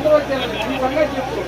అందరూ వచ్చారు ఈ సంగతి చెప్పు.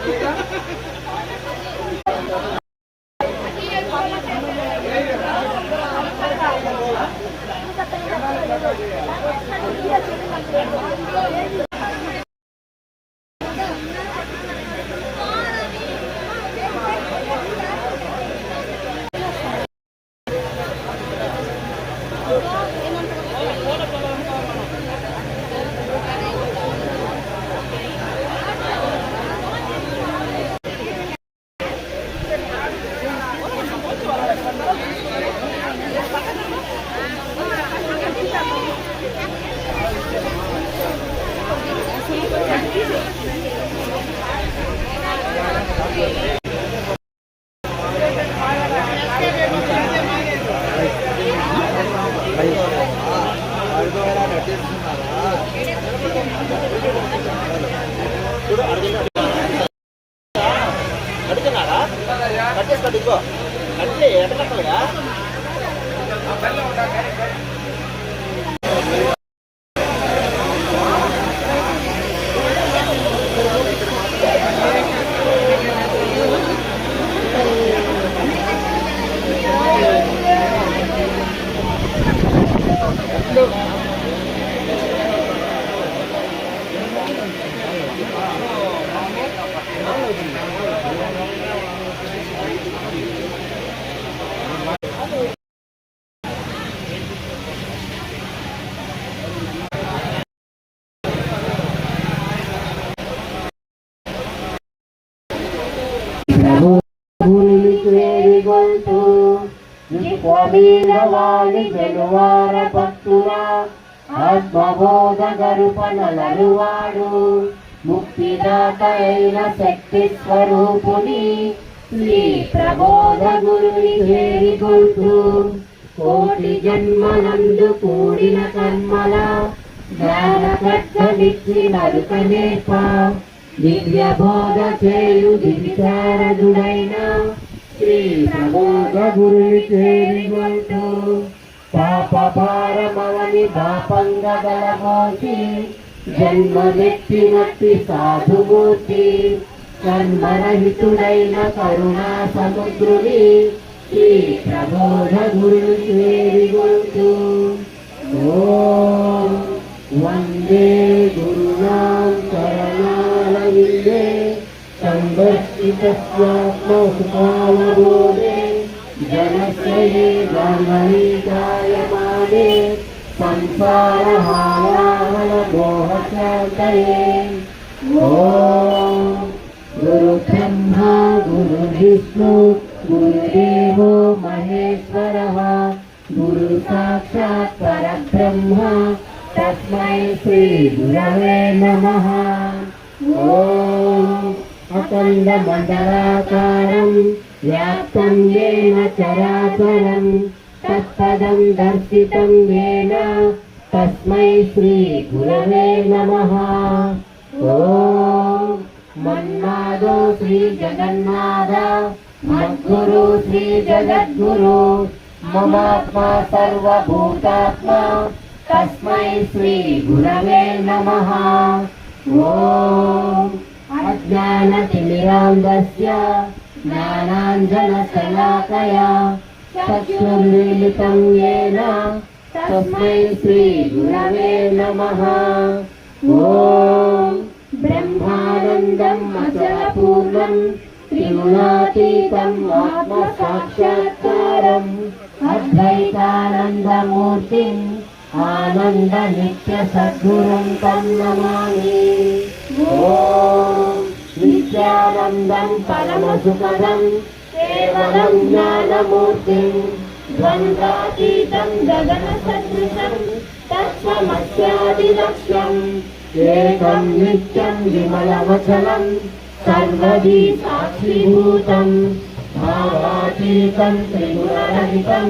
విశ్వమీనవాణి జనువార భక్తుల ఆత్మబోధ గరుపనలరువాడు ముక్తిదాత అయిన శక్తి స్వరూపుని శ్రీ ప్రబోధ గురుని చేరిగొంటూ కోటి జన్మలందు కూడిన కర్మల జ్ఞాన కట్టనిచ్చి నరుకనేప దివ్య బోధ చేయు దివిచారదుడై గురుని చేరిగొంటూ పాప భారమవని పాపంగల మోసి జన్మనెత్తినట్టి సాధుమూర్తి కర్మరహితుడైన కరుణా సముద్రుని శ్రీ ప్రబోధ గురుని చేరిగొంటూ ఓం వందే గురునాం శరణాలవిందే సంవర్షితస్యాత్మసుకాలబోధే జనస్య जनस्य हि धर्महि जायमाने संसारहाराहलमोहशान्तये ॐ गुरुब्रह्मा, गुरुविष्णु, गुरुदेवो महेश्वरः, गुरुसाक्षात् परब्रह्म, तस्मै श्रीगुरवे नमः। ॐ अखण्डमण्डलाकारम् నమ ఓం అఖండ మండలాకారం వ్యాప్తం ఏన చరాచరం తత్పదం దర్శితం ఏన తస్మై శ్రీ గురవే నమ. ఓం మన్మాదో శ్రీ జగన్నాథ మద్గురు శ్రీ జగద్గురు మమాత్మా సర్వభూతాత్మా తస్మై శ్రీ గురవే నమః ఓం అజ్ఞానతిమిరాంధస్య జ్ఞానాంజనశలాకయా చక్షుర్మిలితం येन తస్మై శ్రీ గురవే నమః ఓం బ్రహ్మానందం అచలపూర్ణం త్రిగుణాతీతం ఆత్మసాక్షాత్కారం అద్వైతానందమూర్తిం ఆనంద నిత్య సద్గురం తం నమామి ఓం నిత్యానందం పరమసుఖదం కేవలం జ్ఞానమూర్తి ద్వంద్వాతీతం గగన సదృశం తత్వమస్యాదిలక్ష్యం ఏకం నిత్యం విమలవచనం సర్వీ సాక్షిభూతం భావాతీతం త్రిగుణరహితం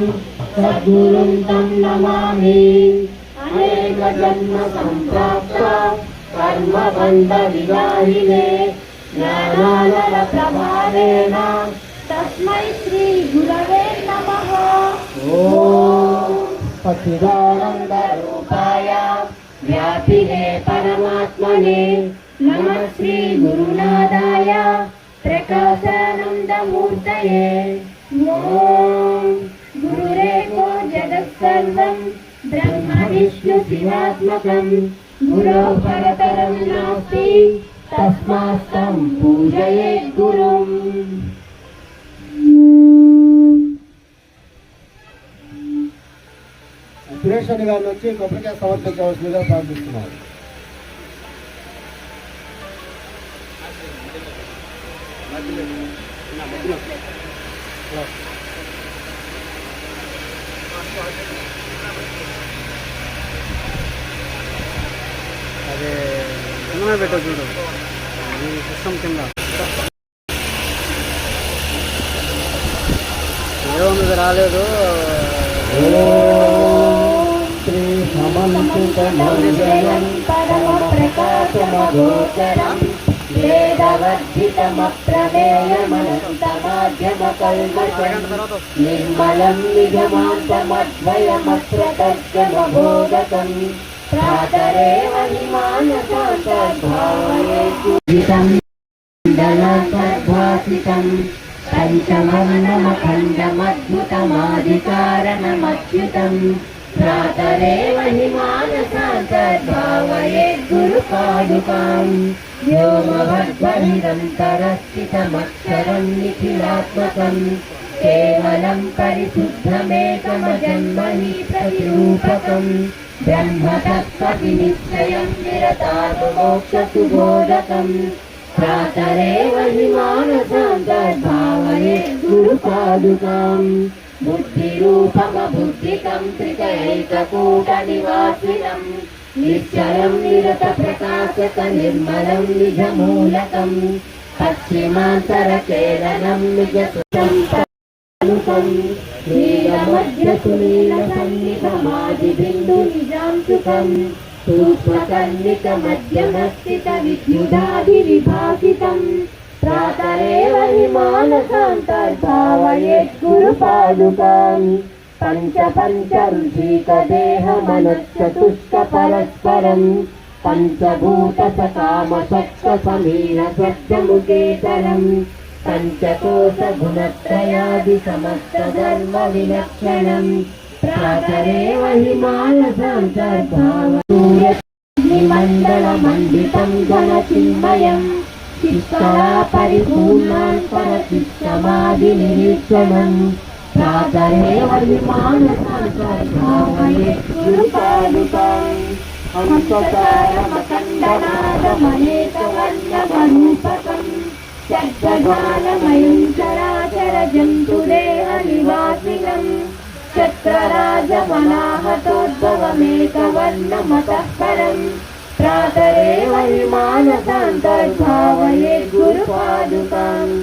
సద్గురుం తం నమామి అనేక జన్మ సంప్రాప్త కర్మబంధ విదాయినే ज्ञानालयप्रभावेण तस्मै श्रीगुरवे नमः ॐ पतिदानन्दरूपाय व्यापिने परमात्मने नमः श्रीगुरुनादाय प्रकाशानन्दमूर्तये ॐ गुरुरेको जगत्सर्वं ब्रह्मविष्णुशिवात्मकं गुरो परतरं नास्ति तस्मास्तं पूजयेत् गुरुम् సురేష్ గారిని వచ్చి కొబ్బరికాయ సమర్పించవలసిందిగా ప్రార్థిస్తున్నారు అదే కింద పెట్టు చూడు ఈ సిస్టమ్ కింద ఏముంది రాలేదు శ్రీ సమంతిత మంగళం పరమప్రకాశమగోచరం వేదవర్జితమప్రమేయమనంతమాధ్యమకల్మషం నిర్మలం సద్భాసితం పంచమం నమఖండమద్భుతమాధికారణమచ్యుతం ప్రాతరేవ హిమానసాంతర్భావయే గురు పాదుకాం వ్యోమవద్వనిరంతరస్థితమక్షరం నిఖిలాత్మకం కేవలం పరిశుద్ధమేకమజన్మని ప్రతిరూపకం. प्रतिरूपकम् ब्रह्मतत्त्वविनिश्चयम् निरतानुमोक्षसुबोधकम् प्रातरेव हि मानसान्तर्भावये गुरुपादुकाम् बुद्धिरूपमबुद्धिकम् त्रिकैककूटनिवासिनम् निश्चलम् निरतप्रकाशक निर्मलम् निजमूलकम् पश्चिमान्तरकेलनम् నీలమధ్యసునీల సన్నిధమాది బిందు నిజాంశుకం సూక్ష్మకన్నిక మధ్యమస్థిత విద్యుదాది విభాసితం ప్రాతరేవ హిమానసాంతర్భావయేద్గురు పాదుకాం పంచ పంచ ఋషీకదేహ మనశ్చతుష్క పరస్పరం పంచభూత సకామ సమీర సప్తముఖేతరం परिपूर्णान्तरचित्तमादिनिरीक्षणम् प्रातरेव हि मानसान्तर्भावये गुरुपादुकाम् हंससारमखण्डनादमनेकवर्णमरूपकम् चक्रजालमयम् चराचर जन्तुदेहनिवासिनम् चक्रराजमनाहतोद्भवमेकवर्णमतः परम् प्रातरेव हि मानसान्तर्भावये गुरुपादुकाम्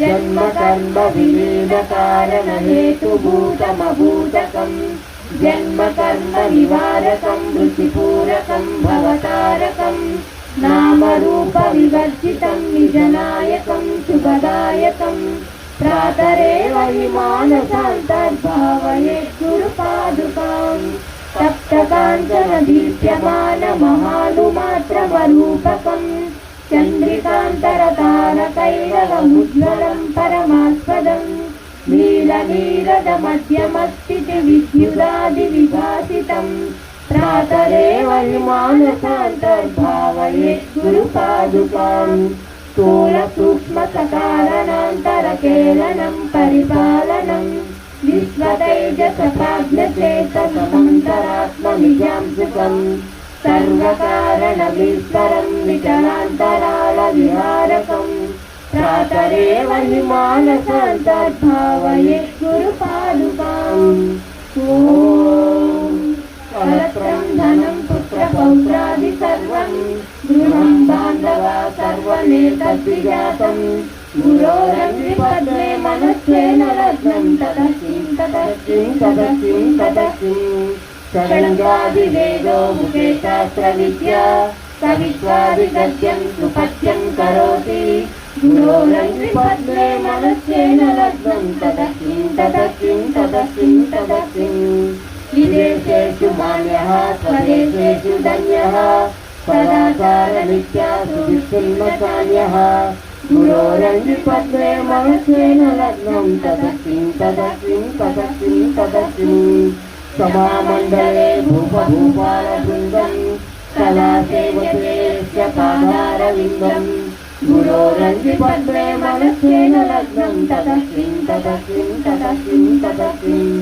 जन्म कर्म विलीनकारणहेतुभूतमभूतकम् जन्म कर्म निवारकम् रुचिपूरकम् भवतारकम् नामरूपविवर्जितम् निजनायकम् शुभदायकम् प्रातरेव हि मानसान्तर्भावये गुरुपादुकाम् सप्तकाञ्चनदीप्यमानमहानुमात्रमरूपकम् चन्द्रिकान्तरतारकैरवमुज्ज्वलम् परमास्पदम् नीलनीरदमध्यमस्थितिविद्युदादिविभासितम् प्रातरेव हि मानसान्तर्भावये गुरुपादुकाम् स्थूलसूक्ष्मसकारणनान्तरकेलनम् परिपालनम् विश्वतैजसप्राज्ञचेतसमन्तरात्मनिजां सुखम् सर्वकारणविस्तरम् विचलान्तरालविहारकम् प्रातरेव हि मानसान्तर्भावये गुरुपादुकाम् ॐ కలత్రం ధనం పుత్ర పౌత్రాది సర్వం గృహం బాంధవ సర్వమేతద్విజాతం గురోరగ్ని పద్మే మనస్వేన రత్నం తదస్కిం తదస్కిం తదస్కిం తదస్కిం షడంగాదివేదో ముఖే శాస్త్రవిద్యా సవిత్వాదిగద్యం సుపత్యం కరోతి గురోరగ్ని పద్మే మనస్వేన రత్నం తదస్కిం తదస్కిం తదస్కిం తదస్కిం काम्यः स्वदेशेषु धन्यः सदाचारविद्या सुविशुल्मकाम्यः गुरोरङ्गिपत्रे महत्वेन लग्नं तदस्मिं तदस्मिं तदस्मिं तदस्मिं सभामण्डले भूपभूपालवृन्दं कलासेवकेस्य पादारविन्दं गुरोरङ्गिपत्रे मनस्येन लग्नं तदस्मिं तदस्मिं तदस्मिं तदस्मिं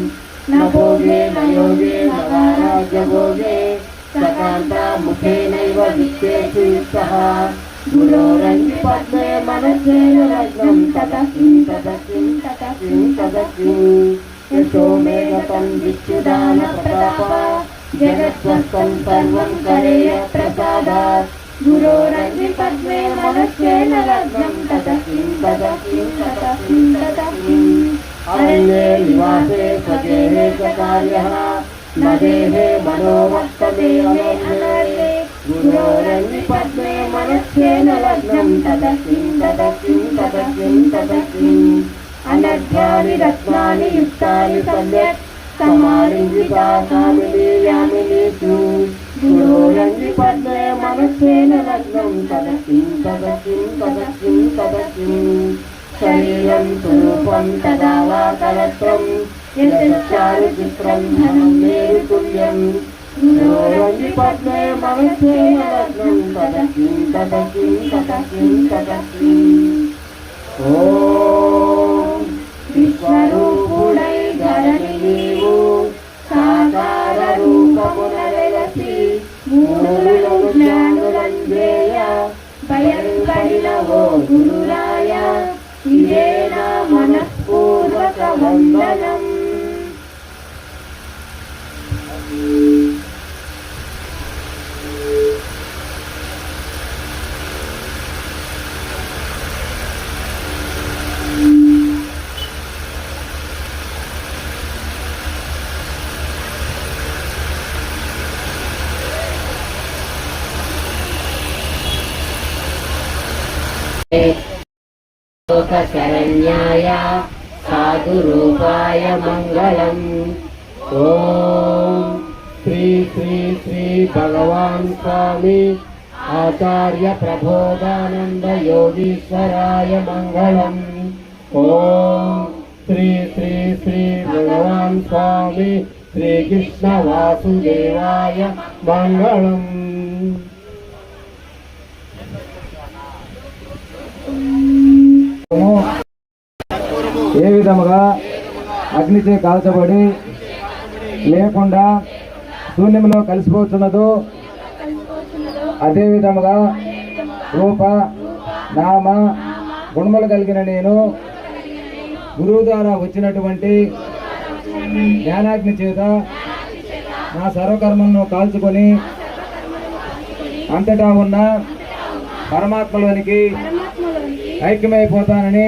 न भोगे न योगे न काराग्रभोगे सकान्तामुखे नैव वित्तेषु युक्तः गुरोरञ्जपद्मे मनसेन रज्ञं तदस्मिं तदस्मिं तदस्मिं तदस्मिं यशो मे गतं विच्युदानप्रताप जगत्स्वस्थं सर्वं करेय प्रसादात् गुरोरञ्जपद्मे मनस्येन रज्ञं तदस्मिं तदस्मिं तदस्मिं तदस्मिं अरण्ये निवासे स्वगेहे च कार्यः न देहे मनोवक्तमे अनर्हे गुरोरन्निपद्मे मनस्येन लग्नं ततः किं ततः किं ततः किं ततः किम् अनर्घ्यानि रत्नानि युक्तानि सम्यक् समालिङ्गिता कामिनी यामिनीषु गुरोरन्निपद्मे मनस्येन लग्नं ततः किं ततः किं शरीरं तु रूपं तदा वा कलत्रं यतश्चारुचित्रं धनं मेरुतुल्यं पद्मे मनसे लग्नं तदकिं तदकिं तदकिं तदकिम् ॐ विश्वरूपुणै धरणिनीवो साकाररूपमुनलसि मूलज्ञानुरञ्जेय भयङ्करिणवो गुरु 嗯。సాధురూపాయ మంగళం ఓం శ్రీ శ్రీ శ్రీ భగవాన్ స్వామి ఆచార్య ప్రబోధానంద యోగీశ్వరాయ మంగళం ఓం శ్రీ శ్రీ శ్రీ భగవాన్ స్వామి శ్రీకృష్ణ వాసుదేవాయ మంగళం ఏ విధముగా అగ్నిచే కాల్చబడి లేకుండా శూన్యంలో కలిసిపోతున్నదో అదేవిధముగా రూప నామ గుణములు కలిగిన నేను గురువు ద్వారా వచ్చినటువంటి జ్ఞానాగ్ని చేత నా సర్వకర్మను కాల్చుకొని అంతటా ఉన్న పరమాత్మలోనికి ఐక్యమైపోతానని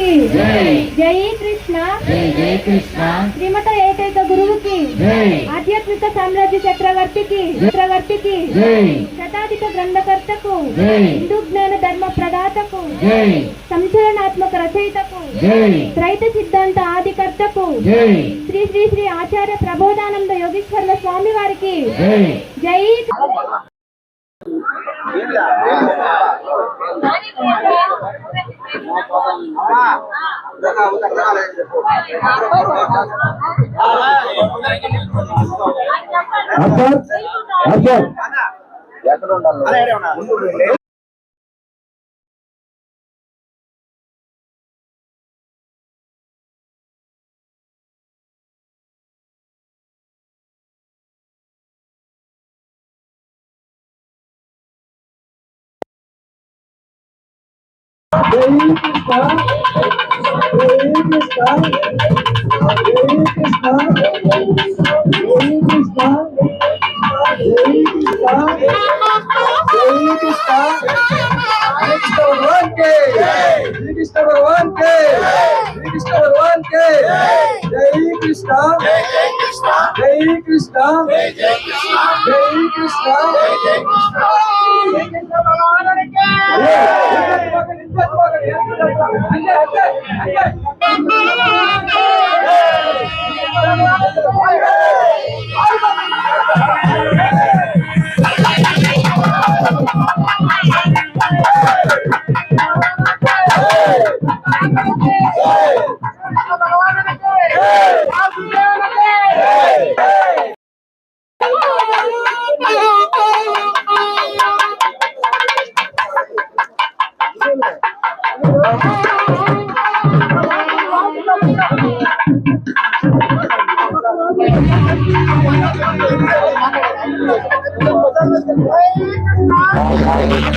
జై. కృష్ణ. జై కృష్ణ. శ్రీమత ఏకైక గురువుకి. ఆధ్యాత్మిక సామ్రాజ్య చక్రవర్తికి. చక్రవర్తికి. శతాధిక గ్రంథకర్తకు. హిందూ జ్ఞాన ధర్మ ప్రదాతకు. సంచలనాత్మక రచయితకు. త్రైత సిద్ధాంత ఆదికర్తకు. శ్రీ శ్రీ శ్రీ ఆచార్య ప్రబోధానంద యోగీశ్వరుల స్వామి వారికి. జై. అర్థం అర్థం ఎక్కడ ఉండాలి. Krishna, Hare Krishna, Hare Krishna, Hare Krishna, Hare Krishna, Hare Krishna, Hare Krishna भगवान के, Hare Krishna भगवान के, Hare Krishna भगवान के, Jai Krishna, Jai Krishna, Jai Krishna, Jai Krishna, Jai Krishna, Jai Krishna भगवान के 頑張れ!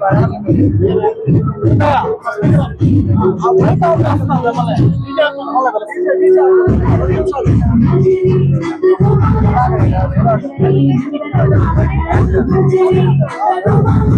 哎呀！啊，我上去了，上不了了。你家，我来吧。你家，你家。我上去了。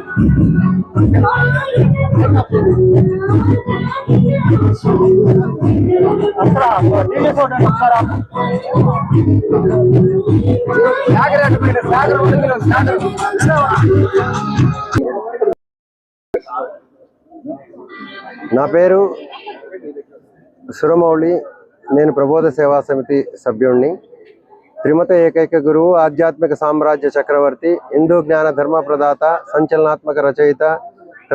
నా పేరు సురమౌళి. నేను ప్రబోధ సేవా సమితి సభ్యుణ్ణి. త్రిమత ఏకైక గురువు ఆధ్యాత్మిక సామ్రాజ్య చక్రవర్తి హిందూ జ్ఞాన ధర్మ ప్రదాత సంచలనాత్మక రచయిత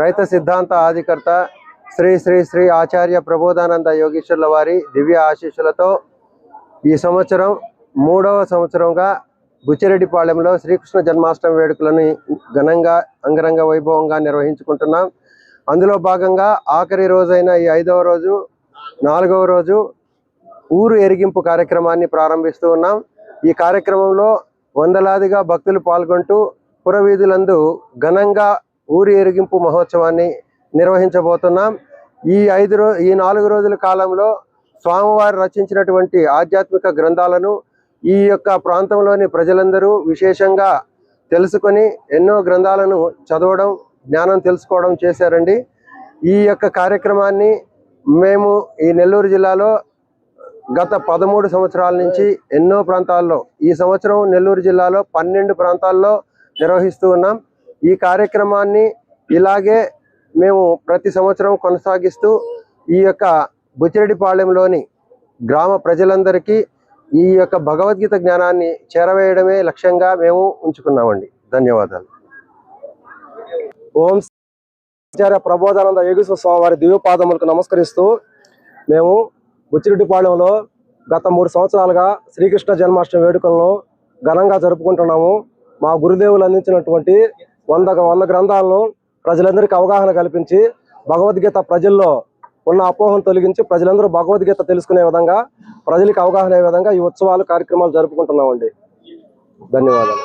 రైత సిద్ధాంత ఆదికర్త శ్రీ శ్రీ శ్రీ ఆచార్య ప్రబోధానంద యోగేశ్వర్ల వారి దివ్య ఆశీస్సులతో ఈ సంవత్సరం మూడవ సంవత్సరంగా బుచ్చిరెడ్డిపాళెంలో శ్రీకృష్ణ జన్మాష్టమి వేడుకలను ఘనంగా అంగరంగ వైభవంగా నిర్వహించుకుంటున్నాం. అందులో భాగంగా ఆఖరి రోజైన ఈ ఐదవ రోజు నాలుగవ రోజు ఊరు ఎరిగింపు కార్యక్రమాన్ని ప్రారంభిస్తూ ఉన్నాం. ఈ కార్యక్రమంలో వందలాదిగా భక్తులు పాల్గొంటూ పురవీధులందు ఘనంగా ఊరి ఎరిగింపు మహోత్సవాన్ని నిర్వహించబోతున్నాం. ఈ ఐదు రో ఈ నాలుగు రోజుల కాలంలో స్వామివారు రచించినటువంటి ఆధ్యాత్మిక గ్రంథాలను ఈ యొక్క ప్రాంతంలోని ప్రజలందరూ విశేషంగా తెలుసుకొని ఎన్నో గ్రంథాలను చదవడం జ్ఞానం తెలుసుకోవడం చేశారండి. ఈ యొక్క కార్యక్రమాన్ని మేము ఈ నెల్లూరు జిల్లాలో గత పదమూడు సంవత్సరాల నుంచి ఎన్నో ప్రాంతాల్లో ఈ సంవత్సరం నెల్లూరు జిల్లాలో పన్నెండు ప్రాంతాల్లో నిర్వహిస్తూ ఉన్నాం. ఈ కార్యక్రమాన్ని ఇలాగే మేము ప్రతి సంవత్సరం కొనసాగిస్తూ ఈ యొక్క బుచ్చిరెడ్డిపాళెంలోని గ్రామ ప్రజలందరికీ ఈ యొక్క భగవద్గీత జ్ఞానాన్ని చేరవేయడమే లక్ష్యంగా మేము ఉంచుకున్నామండి. ధన్యవాదాలు. ఓం ఆచార్య ప్రబోధానంద యోగేశ్వర స్వామి వారి దివ్యపాదములకు నమస్కరిస్తూ మేము బుచ్చిరెడ్డిపాళెంలో గత మూడు సంవత్సరాలుగా శ్రీకృష్ణ జన్మాష్టమి వేడుకలను ఘనంగా జరుపుకుంటున్నాము. మా గురుదేవులు అందించినటువంటి వంద వంద గ్రంథాలను ప్రజలందరికీ అవగాహన కల్పించి భగవద్గీత ప్రజల్లో ఉన్న అపోహను తొలగించి ప్రజలందరూ భగవద్గీత తెలుసుకునే విధంగా ప్రజలకు అవగాహన అయ్యే విధంగా ఈ ఉత్సవాలు కార్యక్రమాలు జరుపుకుంటున్నామండి. ధన్యవాదాలు.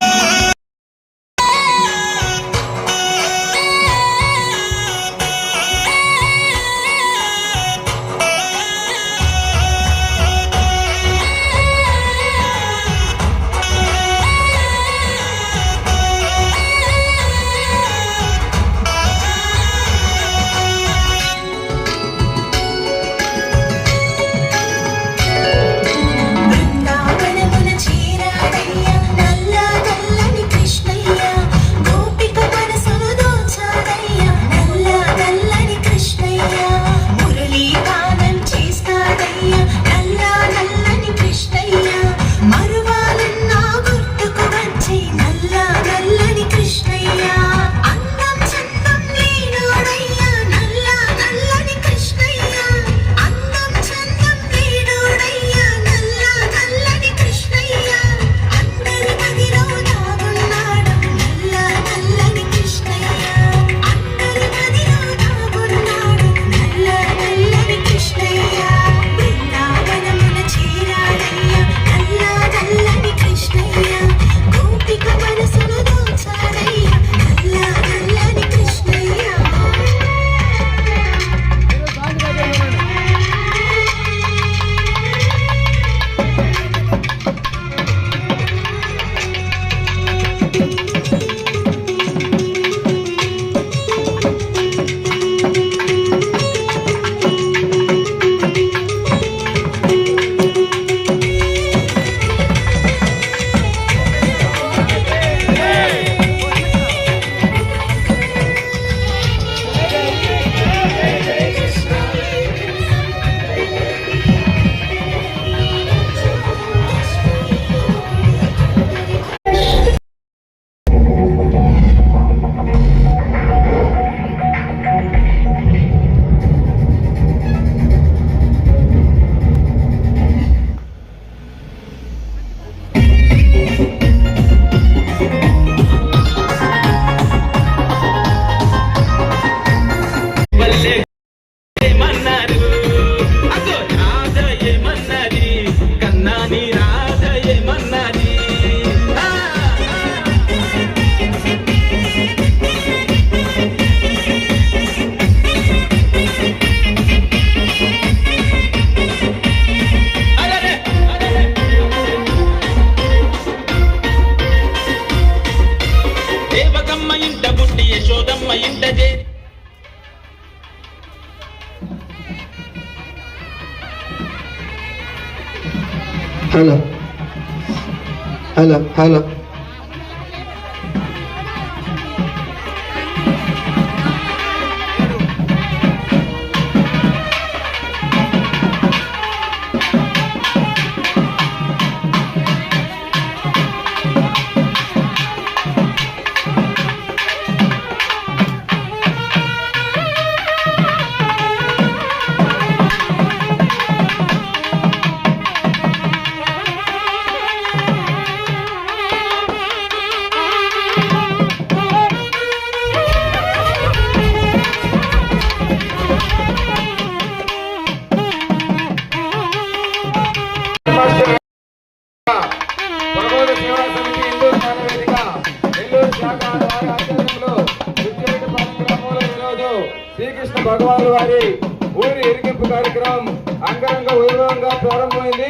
కూడా ప్రారంభమైంది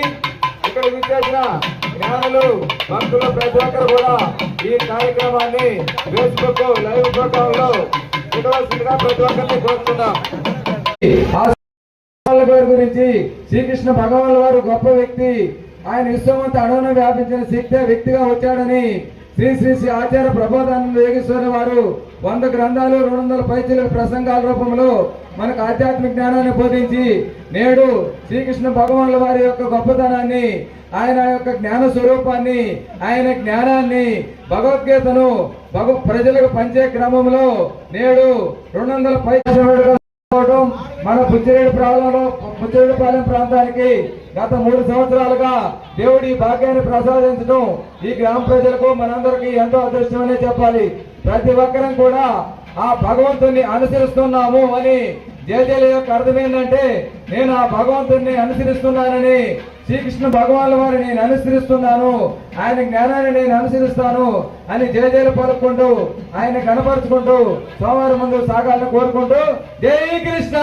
ఇక్కడ విచ్చేసిన జ్ఞానులు భక్తులు ప్రతి ఒక్కరు కూడా ఈ కార్యక్రమాన్ని ఫేస్బుక్ లైవ్ ప్రోగ్రామ్లో చూడవలసిందిగా ప్రతి ఒక్కరిని కోరుతున్నాం. గారి గురించి శ్రీకృష్ణ భగవాన్ వారు గొప్ప వ్యక్తి. ఆయన విశ్వమంతా అణువును వ్యాపించిన శక్తి వ్యక్తిగా వచ్చాడని శ్రీ శ్రీ శ్రీ ఆచార్య ప్రబోధానంద యోగేశ్వర వారు వంద గ్రంథాలు రెండు వందల పైచీల ప్రసంగాల రూపంలో మనకు ఆధ్యాత్మిక జ్ఞానాన్ని బోధించి నేడు శ్రీకృష్ణ భగవానుల వారి యొక్క గొప్పతనాన్ని ఆయన యొక్క జ్ఞాన స్వరూపాన్ని ఆయన జ్ఞానాన్ని భగవద్గీతను భగ ప్రజలకు పంచే క్రమంలో నేడు రెండు వందల పై మన బుచ్చిరేడు ప్రాంతంలో బుచ్చిరేడుపాలెం ప్రాంతానికి గత మూడు సంవత్సరాలుగా దేవుడి భాగ్యాన్ని ప్రసాదించడం ఈ గ్రామ ప్రజలకు మనందరికీ ఎంతో అదృష్టమనే చెప్పాలి. ప్రతి ఒక్కరం కూడా ఆ భగవంతుని అనుసరిస్తున్నాము అని జేజేల యొక్క అర్థం ఏంటంటే నేను ఆ భగవంతుని అనుసరిస్తున్నానని శ్రీకృష్ణ భగవాన్ వారిని నేను అనుసరిస్తున్నాను ఆయన జ్ఞానాన్ని నేను అనుసరిస్తాను అని జయజయలు పలుకుంటూ ఆయన కనపరుచుకుంటూ సోమవారం ముందు సాగాలని కోరుకుంటూ జై కృష్ణ!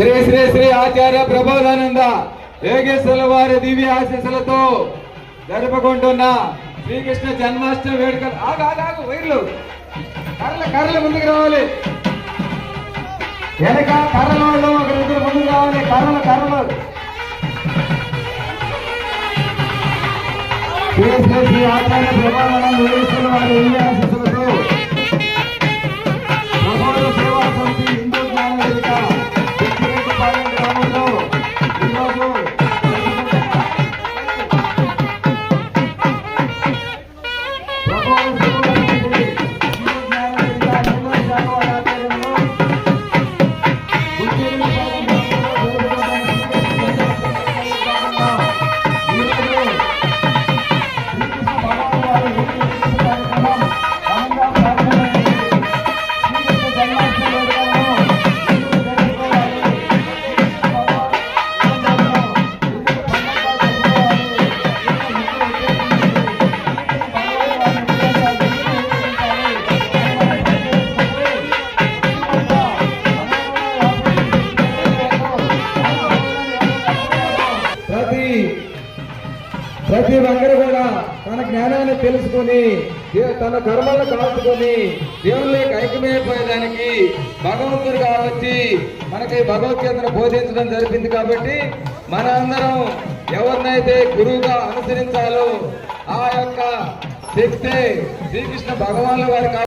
శ్రీ శ్రీ శ్రీ ఆచార్య ప్రబోధానంద వేగేశ్వర వారి దివ్య ఆశీస్సులతో జరుపుకుంటున్న శ్రీకృష్ణ జన్మాష్టమి వేడుకలు ఆగు ఆగు ఆగు వైర్లు. కర్రలు కర్రలు ముందుకు రావాలి. వెనక కర్రల వాళ్ళు ఒకరిద్దరు ముందుకు రావాలి. కర్రలు కర్రలు. శ్రీ శ్రీ శ్రీ ఆచార్య ప్రబోధానంద వేగేశ్వర వారి దివ్య ఆశీస్సులతో తన కర్మలు కాల్చుకొని దేవుళ్ళకి ఐక్యమైపోయేదానికి భగవంతుడిగా వచ్చి మనకి భగవద్గీతను బోధించడం జరిగింది కాబట్టి మన అందరం ఎవరినైతే గురువుగా అనుసరించాలో ఆ యొక్క శక్తి శ్రీకృష్ణ భగవాన్ల వారి